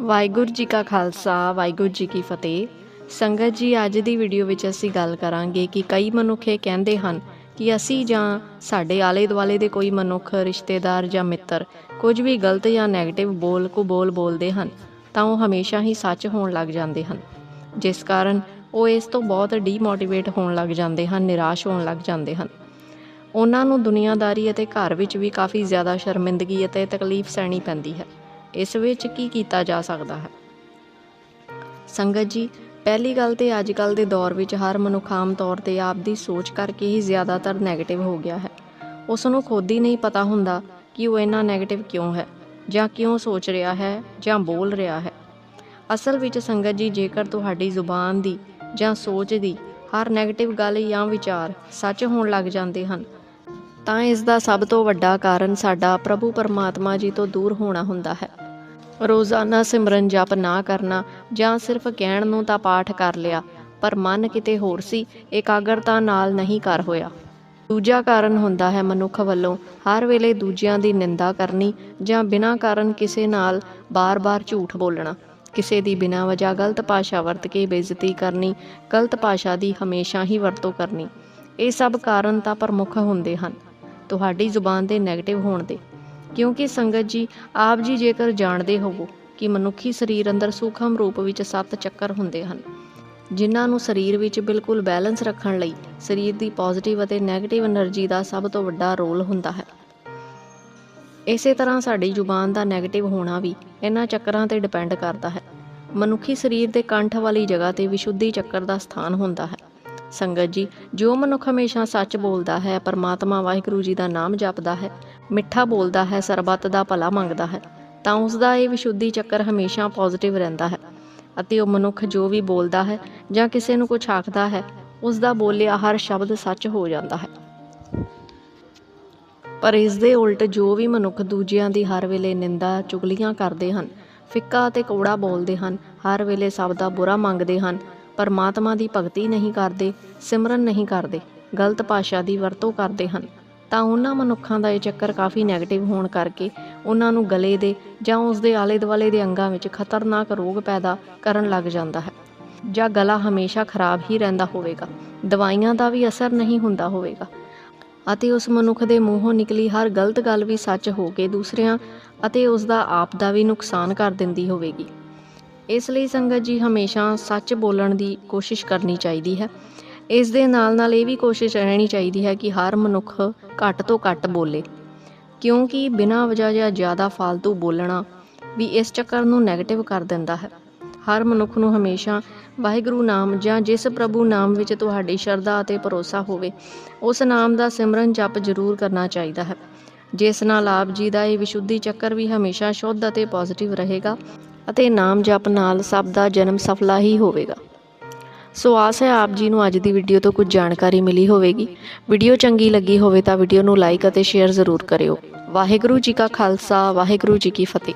ਵਾਹਿਗੁਰੂ ਜੀ ਕਾ ਖਾਲਸਾ, ਵਾਹਿਗੁਰੂ ਜੀ ਕੀ ਫਤਿਹ। ਸੰਗਤ ਜੀ, ਅੱਜ ਦੀ ਵੀਡੀਓ ਵਿੱਚ ਅਸੀਂ ਗੱਲ ਕਰਾਂਗੇ ਕਿ ਕਈ ਮਨੁੱਖ ਇਹ ਕਹਿੰਦੇ ਹਨ ਕਿ ਅਸੀਂ ਜਾਂ ਸਾਡੇ ਆਲੇ ਦੁਆਲੇ ਦੇ ਕੋਈ ਮਨੁੱਖ, ਰਿਸ਼ਤੇਦਾਰ ਜਾਂ ਮਿੱਤਰ ਕੁਝ ਵੀ ਗਲਤ ਜਾਂ 네ਗੇਟਿਵ ਬੋਲ ਕੋ ਬੋਲ ਬੋਲਦੇ ਹਨ, ਤਾਂ ਉਹ ਹਮੇਸ਼ਾ ਹੀ ਸੱਚ ਹੋਣ ਲੱਗ ਜਾਂਦੇ ਹਨ। ਜਿਸ ਕਾਰਨ ਉਹ ਇਸ ਤੋਂ ਬਹੁਤ ਡੀਮੋਟੀਵੇਟ ਹੋਣ ਲੱਗ ਜਾਂਦੇ ਹਨ, ਨਿਰਾਸ਼ ਹੋਣ ਲੱਗ ਜਾਂਦੇ ਹਨ। ਉਹਨਾਂ ਨੂੰ ਦੁਨੀਆਦਾਰੀ ਅਤੇ ਘਰ ਵਿੱਚ ਵੀ ਕਾਫੀ ਜ਼ਿਆਦਾ ਸ਼ਰਮਿੰਦਗੀ ਅਤੇ ਤਕਲੀਫ ਸਹਿਣੀ ਪੈਂਦੀ ਹੈ। ਇਸ ਵਿੱਚ ਕੀ ਕੀਤਾ ਜਾ ਸਕਦਾ ਹੈ? ਸੰਗਤ ਜੀ, ਪਹਿਲੀ ਗੱਲ ਤੇ ਅੱਜ ਕੱਲ ਦੇ ਦੌਰ ਵਿੱਚ ਹਰ ਮਨੁੱਖ ਆਮ ਤੌਰ ਤੇ ਆਪ ਦੀ ਸੋਚ ਕਰਕੇ ਹੀ ਜ਼ਿਆਦਾਤਰ ਨੈਗੇਟਿਵ ਹੋ ਗਿਆ ਹੈ। ਉਸ ਨੂੰ ਖੁਦ ਹੀ ਨਹੀਂ ਪਤਾ ਹੁੰਦਾ ਕਿ ਉਹ ਇੰਨਾ ਨੈਗੇਟਿਵ ਕਿਉਂ ਹੈ, ਜਾਂ ਕਿਉਂ ਸੋਚ ਰਿਹਾ ਹੈ, ਜਾਂ ਬੋਲ ਰਿਹਾ ਹੈ। ਅਸਲ ਵਿੱਚ ਸੰਗਤ ਜੀ, ਜੇਕਰ ਤੁਹਾਡੀ ਜ਼ੁਬਾਨ ਦੀ ਜਾਂ ਸੋਚ ਦੀ ਹਰ ਨੈਗੇਟਿਵ ਗੱਲ ਜਾਂ ਵਿਚਾਰ ਸੱਚ ਹੋਣ ਲੱਗ ਜਾਂਦੇ ਹਨ, ਤਾਂ ਇਸ ਦਾ ਸਭ ਤੋਂ ਵੱਡਾ ਕਾਰਨ ਸਾਡਾ ਪ੍ਰਭੂ ਪਰਮਾਤਮਾ ਜੀ ਤੋਂ ਦੂਰ ਹੋਣਾ ਹੁੰਦਾ ਹੈ। ਰੋਜ਼ਾਨਾ ਸਿਮਰਨ ਜਪ ਨਾ ਕਰਨਾ ਜਾਂ ਸਿਰਫ ਕਹਿਣ ਨੂੰ ਤਾਂ ਪਾਠ ਕਰ ਲਿਆ, ਪਰ ਮਨ ਕਿਤੇ ਹੋਰ ਸੀ, ਇਕਾਗਰਤਾ ਨਾਲ ਨਹੀਂ ਕਰ ਹੋਇਆ। ਦੂਜਾ ਕਾਰਨ ਹੁੰਦਾ ਹੈ ਮਨੁੱਖ ਵੱਲੋਂ ਹਰ ਵੇਲੇ ਦੂਜਿਆਂ ਦੀ ਨਿੰਦਾ ਕਰਨੀ ਜਾਂ ਬਿਨਾਂ ਕਾਰਨ ਕਿਸੇ ਨਾਲ ਬਾਰ-ਬਾਰ ਝੂਠ ਬੋਲਣਾ। ਕਿਸੇ ਦੀ ਬਿਨਾਂ ਵਜ੍ਹਾ ਗਲਤ ਭਾਸ਼ਾ ਵਰਤ ਕੇ ਬੇਇੱਜ਼ਤੀ ਕਰਨੀ, ਗਲਤ ਭਾਸ਼ਾ ਦੀ ਹਮੇਸ਼ਾ ਹੀ ਵਰਤੋਂ ਕਰਨੀ, ਇਹ ਸਭ ਕਾਰਨ ਤਾਂ ਪ੍ਰਮੁੱਖ ਹੁੰਦੇ ਹਨ। ਤੁਹਾਡੀ ਜ਼ੁਬਾਨ ਦੇ ਨੈਗੇਟਿਵ ਹੋਣ ਦੇ। ਕਿਉਂਕਿ ਸੰਗਤ ਜੀ, ਆਪ ਜੀ ਜੇਕਰ ਜਾਣਦੇ ਹੋਵੋ ਕਿ ਮਨੁੱਖੀ ਸਰੀਰ ਅੰਦਰ ਸੂਖਮ ਰੂਪ ਵਿੱਚ ਸੱਤ ਚੱਕਰ ਹੁੰਦੇ ਹਨ, ਜਿਨ੍ਹਾਂ ਨੂੰ ਸਰੀਰ ਵਿੱਚ ਬਿਲਕੁਲ ਬੈਲੈਂਸ ਰੱਖਣ ਲਈ ਸਰੀਰ ਦੀ ਪੋਜ਼ਿਟਿਵ ਅਤੇ ਨੈਗੇਟਿਵ એનર્ਜੀ ਦਾ ਸਭ ਤੋਂ ਵੱਡਾ ਰੋਲ ਹੁੰਦਾ ਹੈ। ਇਸੇ ਤਰ੍ਹਾਂ ਸਾਡੀ ਜ਼ੁਬਾਨ ਦਾ ਨੈਗੇਟਿਵ ਹੋਣਾ ਵੀ ਇਹਨਾਂ ਚੱਕਰਾਂ ਤੇ ਡਿਪੈਂਡ ਕਰਦਾ ਹੈ। ਮਨੁੱਖੀ ਸਰੀਰ ਦੇ ਕੰਠ ਵਾਲੀ ਜਗ੍ਹਾ ਤੇ ਵਿਸ਼ੁੱਧੀ ਚੱਕਰ ਦਾ ਸਥਾਨ ਹੁੰਦਾ ਹੈ। ਸੰਗਤ ਜੀ, ਜੋ ਮਨੁੱਖ ਹਮੇਸ਼ਾ ਸੱਚ ਬੋਲਦਾ ਹੈ, ਪਰਮਾਤਮਾ ਵਾਹਿਗੁਰੂ ਜੀ ਦਾ ਨਾਮ ਜਪਦਾ ਹੈ, ਮਿੱਠਾ ਬੋਲਦਾ ਹੈ, ਸਰਬੱਤ ਦਾ ਭਲਾ ਮੰਗਦਾ ਹੈ, ਤਾਂ ਉਸ ਦਾ ਇਹ ਵਿਸ਼ੁੱਧੀ ਚੱਕਰ ਹਮੇਸ਼ਾ ਪੋਜ਼ਿਟਿਵ ਰਹਿੰਦਾ ਹੈ। ਅਤੇ ਉਹ ਮਨੁੱਖ ਜੋ ਵੀ ਬੋਲਦਾ ਹੈ ਜਾਂ ਕਿਸੇ ਨੂੰ ਕੁਝ ਆਖਦਾ ਹੈ, ਉਸ ਦਾ ਬੋਲਿਆ ਹਰ ਸ਼ਬਦ ਸੱਚ ਹੋ ਜਾਂਦਾ ਹੈ। ਪਰ ਇਸ ਦੇ ਉਲਟ ਜੋ ਵੀ ਮਨੁੱਖ ਦੂਜਿਆਂ ਦੀ ਹਰ ਵੇਲੇ ਨਿੰਦਾ, ਚੁਗਲੀਆਂ ਕਰਦੇ ਹਨ, ਫਿੱਕਾ ਅਤੇ ਕੌੜਾ ਬੋਲਦੇ ਹਨ, ਹਰ ਵੇਲੇ ਸਭ ਦਾ ਬੁਰਾ ਮੰਗਦੇ ਹਨ ਪਰਮਾਤਮਾ ਦੀ ਭਗਤੀ ਨਹੀਂ ਕਰਦੇ, ਸਿਮਰਨ ਨਹੀਂ ਕਰਦੇ, ਗਲਤ ਭਾਸ਼ਾ ਦੀ ਵਰਤੋਂ ਕਰਦੇ ਹਨ। ਤਾਂ ਉਹਨਾਂ ਮਨੁੱਖਾਂ ਦਾ ਇਹ ਚੱਕਰ ਕਾਫੀ ਨੈਗੇਟਿਵ ਹੋਣ ਕਰਕੇ ਉਹਨਾਂ ਨੂੰ ਗਲੇ ਦੇ ਜਾਂ ਉਸ ਦੇ ਆਲੇ ਦੁਆਲੇ ਦੇ ਅੰਗਾਂ ਵਿੱਚ ਖਤਰਨਾਕ ਰੋਗ ਪੈਦਾ ਕਰਨ ਲੱਗ ਜਾਂਦਾ ਹੈ। ਜਾਂ ਗਲਾ ਹਮੇਸ਼ਾ ਖਰਾਬ ਹੀ ਰਹਿੰਦਾ ਹੋਵੇਗਾ, ਦਵਾਈਆਂ ਦਾ ਵੀ ਅਸਰ ਨਹੀਂ ਹੁੰਦਾ ਹੋਵੇਗਾ। ਅਤੇ ਉਸ ਮਨੁੱਖ ਦੇ ਮੂੰਹੋਂ ਨਿਕਲੀ ਹਰ ਗਲਤ ਗੱਲ ਵੀ ਸੱਚ ਹੋ ਕੇ ਦੂਸਰਿਆਂ ਅਤੇ ਉਸ ਦਾ ਆਪ ਦਾ ਵੀ ਨੁਕਸਾਨ ਕਰ ਦਿੰਦੀ ਹੋਵੇਗੀ। ਇਸ ਲਈ ਸੰਗਤ ਜੀ ਹਮੇਸ਼ਾ ਸੱਚ ਬੋਲਣ ਦੀ ਕੋਸ਼ਿਸ਼ ਕਰਨੀ ਚਾਹੀਦੀ ਹੈ। ਇਸ ਦੇ ਨਾਲ ਨਾਲ ਇਹ ਵੀ ਕੋਸ਼ਿਸ਼ ਰਹਿਣੀ ਚਾਹੀਦੀ ਹੈ ਕਿ ਹਰ ਮਨੁੱਖ ਘੱਟ ਤੋਂ ਘੱਟ ਬੋਲੇ। ਕਿਉਂਕਿ ਬਿਨਾਂ ਵਜ੍ਹਾ ਜਾਂ ਜ਼ਿਆਦਾ ਫਾਲਤੂ ਬੋਲਣਾ ਵੀ ਇਸ ਚੱਕਰ ਨੂੰ ਨੈਗੇਟਿਵ ਕਰ ਦਿੰਦਾ ਹੈ। ਹਰ ਮਨੁੱਖ ਨੂੰ ਹਮੇਸ਼ਾ ਵਾਹਿਗੁਰੂ ਨਾਮ ਜਾਂ ਜਿਸ ਪ੍ਰਭੂ ਨਾਮ ਵਿੱਚ ਤੁਹਾਡੀ ਸ਼ਰਧਾ ਅਤੇ ਭਰੋਸਾ ਹੋਵੇ, ਉਸ ਨਾਮ ਦਾ ਸਿਮਰਨ ਜਪ ਜ਼ਰੂਰ ਕਰਨਾ ਚਾਹੀਦਾ ਹੈ। ਜਿਸ ਨਾਲ ਆਪ ਜੀ ਦਾ ਇਹ ਵਿਸ਼ੁੱਧੀ ਚੱਕਰ ਵੀ ਹਮੇਸ਼ਾ ਸ਼ੁੱਧ ਅਤੇ ਪੋਜ਼ਿਟਿਵ ਰਹੇਗਾ। ਅਤੇ ਨਾਮ ਜਪ ਨਾਲ ਸਭ ਦਾ ਜਨਮ ਸਫਲਾ ਹੀ ਹੋਵੇਗਾ। ਸੋ ਆਸ ਹੈ ਆਪ ਜੀ ਨੂੰ ਅੱਜ ਦੀ ਵੀਡੀਓ ਤੋਂ ਕੁਝ ਜਾਣਕਾਰੀ ਮਿਲੀ ਹੋਵੇਗੀ। ਵੀਡੀਓ ਚੰਗੀ ਲੱਗੀ ਹੋਵੇ ਤਾਂ ਵੀਡੀਓ ਨੂੰ ਲਾਈਕ ਅਤੇ ਸ਼ੇਅਰ ਜ਼ਰੂਰ ਕਰਿਓ। ਵਾਹਿਗੁਰੂ ਜੀ ਕਾ ਖਾਲਸਾ, ਵਾਹਿਗੁਰੂ ਜੀ ਕੀ ਫਤਿਹ।